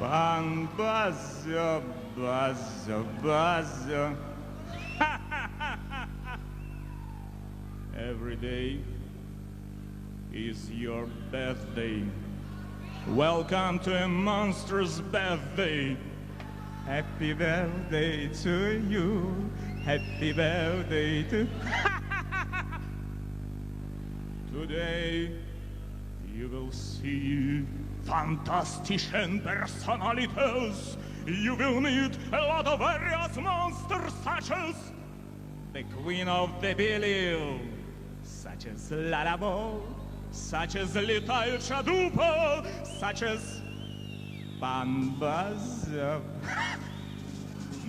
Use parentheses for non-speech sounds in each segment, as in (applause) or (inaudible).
Bang buzzer, buzzer, buzzer. (laughs) Every day is your birthday. Welcome to a monstrous birthday. Happy birthday to you. Happy birthday to. (laughs) Today you will see fantastischen personalities. You will meet a lot of various monsters such as the Queen of the Believe, such as Lalabo, such as Little Chadupa, such as Banbazov. (laughs)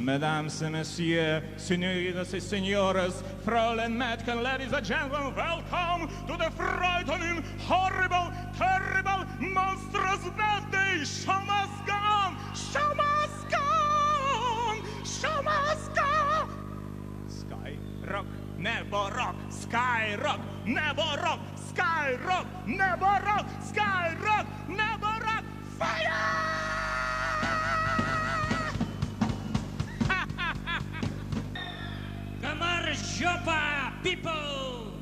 Mesdames et messieurs, senoritas et senores, Fräulein Metcalf, ladies and gentlemen, welcome to the frightening, horrible, terrible, monstrous bad day. Show must go on! Show must go! Show must go Sky rock, never rock, sky rock, never rock, sky rock, never rock, sky rock, never rock, fire! people!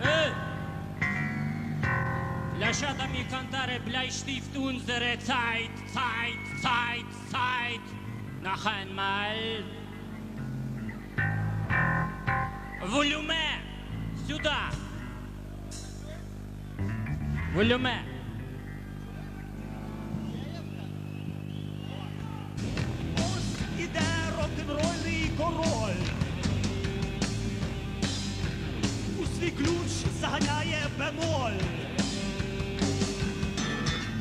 Äh! Lasciatemi mi cantare Bleistift unsere Zeit, Zeit, Zeit, Zeit. Noch einmal. Volume! Сюда! Volume! Король. У свій ключ заганяє бемоль.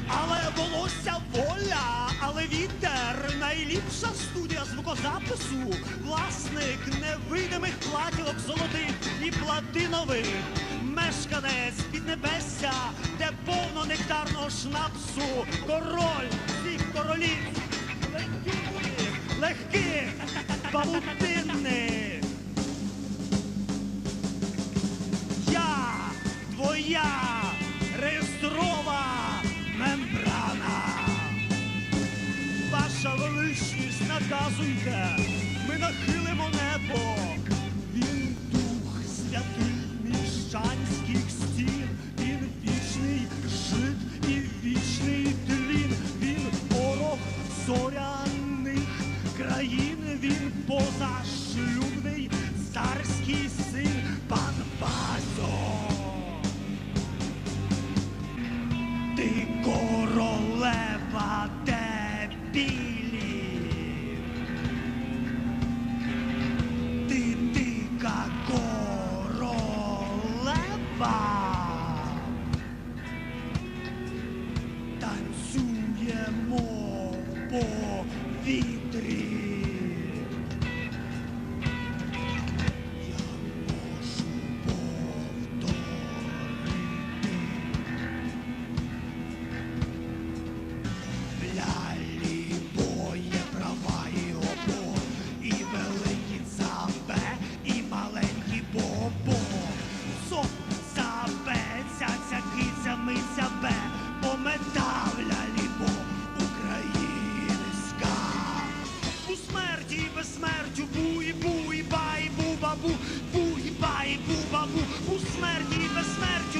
Але волосся воля, але вітер найліпша студія звукозапису. Власник невидимих платівок золотих і платинових. Мешканець піднебесся, де повно нектарного шнапсу. Король всіх королів легких, легких, павутинних. Я твоя реєстрова мембрана. Ваша величність наказуйте, повітрі. безсмертю, бу буй буй і бу бабу, бу і бу бабу, у смерті і безсмерті.